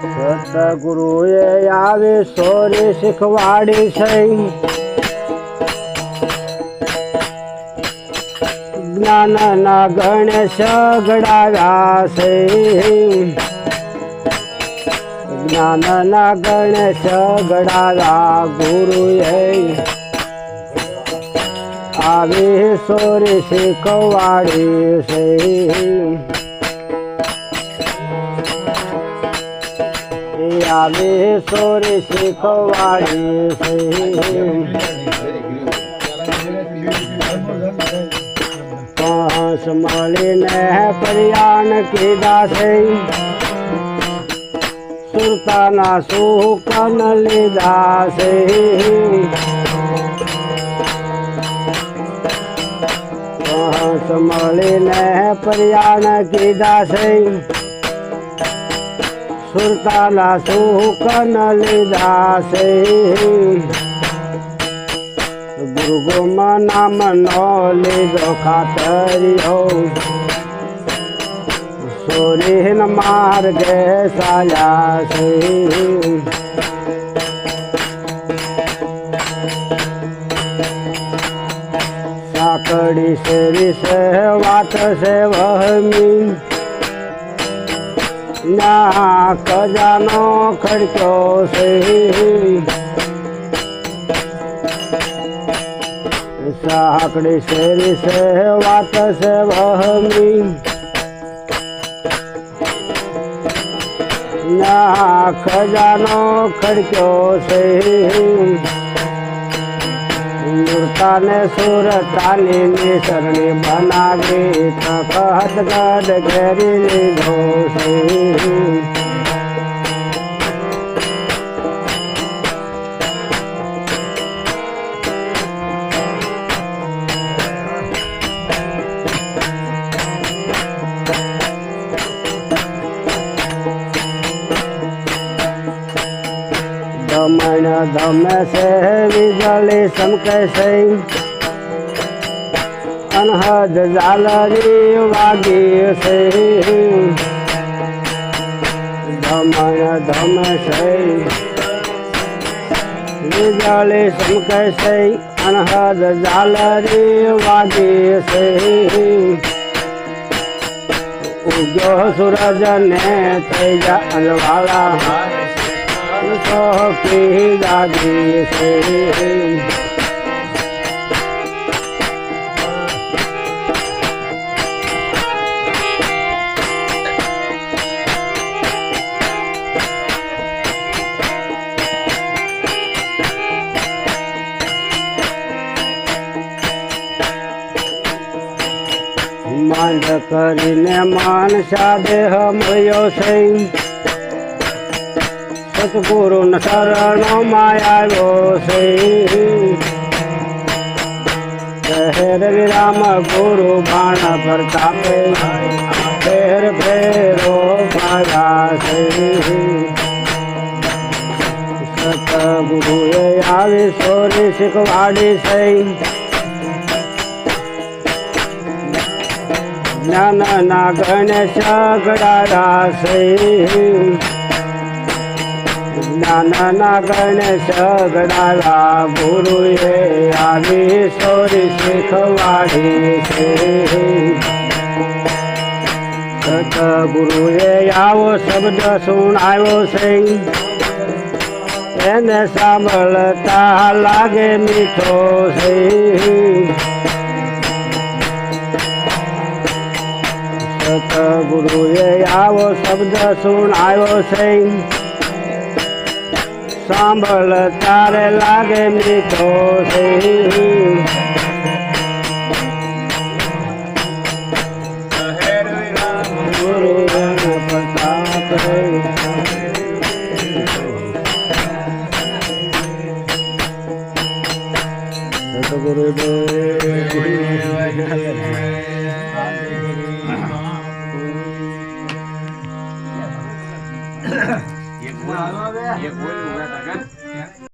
સતગુરુએ આવે સોરે શીખવાડી છે. જ્ઞાનના ગણેશ ગડાવ્યા છે. જ્ઞાનના ગણેશ ગડાવ્યા ગુરુએ. આવી સોરે શીખવાડી છે. આવી સોરી શીખવાડી પાંચ મળીને પર્યાણ કીધા છે. સુરતાના સુકન લીધા છે. પાંચ મળીને પર્યાણ કીધા છે. સુરતાના સુકન છે ગુરુ ગોમા નામ નો લીધો ખાતરિયો સોરીન માર્ગે સાયા છે સાકડી શેરી સે વાત સે વહમી. ના ખજાનો ખર્ચો છે સાકડી શેરી છે વાત છે વહમી. ના ખજાનો ખર્ચો છે મૂર્તાને સુરતાની નિસરણી બનાવી તખત ગઢ ઘેરી લીધો છે गमन गम से विजले समकसे अनहद जालरी वागी से गमन गम से विजले समकसे अनहद जालरी वागी से उजो सूरज ने तेजा अलवाला થઈ લાગે છે માંડ કરીને માનસા દેહ મળ્યો છે સતગુરુ ન શરણ માયાવ્યો છે. શહેર વિરામ ગુરુ બાણ પ્રતાપે ફેર ફેરો માયા છે. સતગુરુએ આવી સોરી શીખવાડી છે. જ્ઞાનના ગણેશ ગડારા છે. જ્ઞાનના ગણેશ ગડાલા ગુરુએ આવી સોરી શીખવાડી છે. ગુરુએ આવો શબ્દ સુણાવ્યો છે. એને સાંભળતા લાગે મીઠો છે. ગુરુએ આવો શબ્દ સુણાયો છે. સાંભળ તારે લાગે મીઠો છે Yeah, પ્રતાપ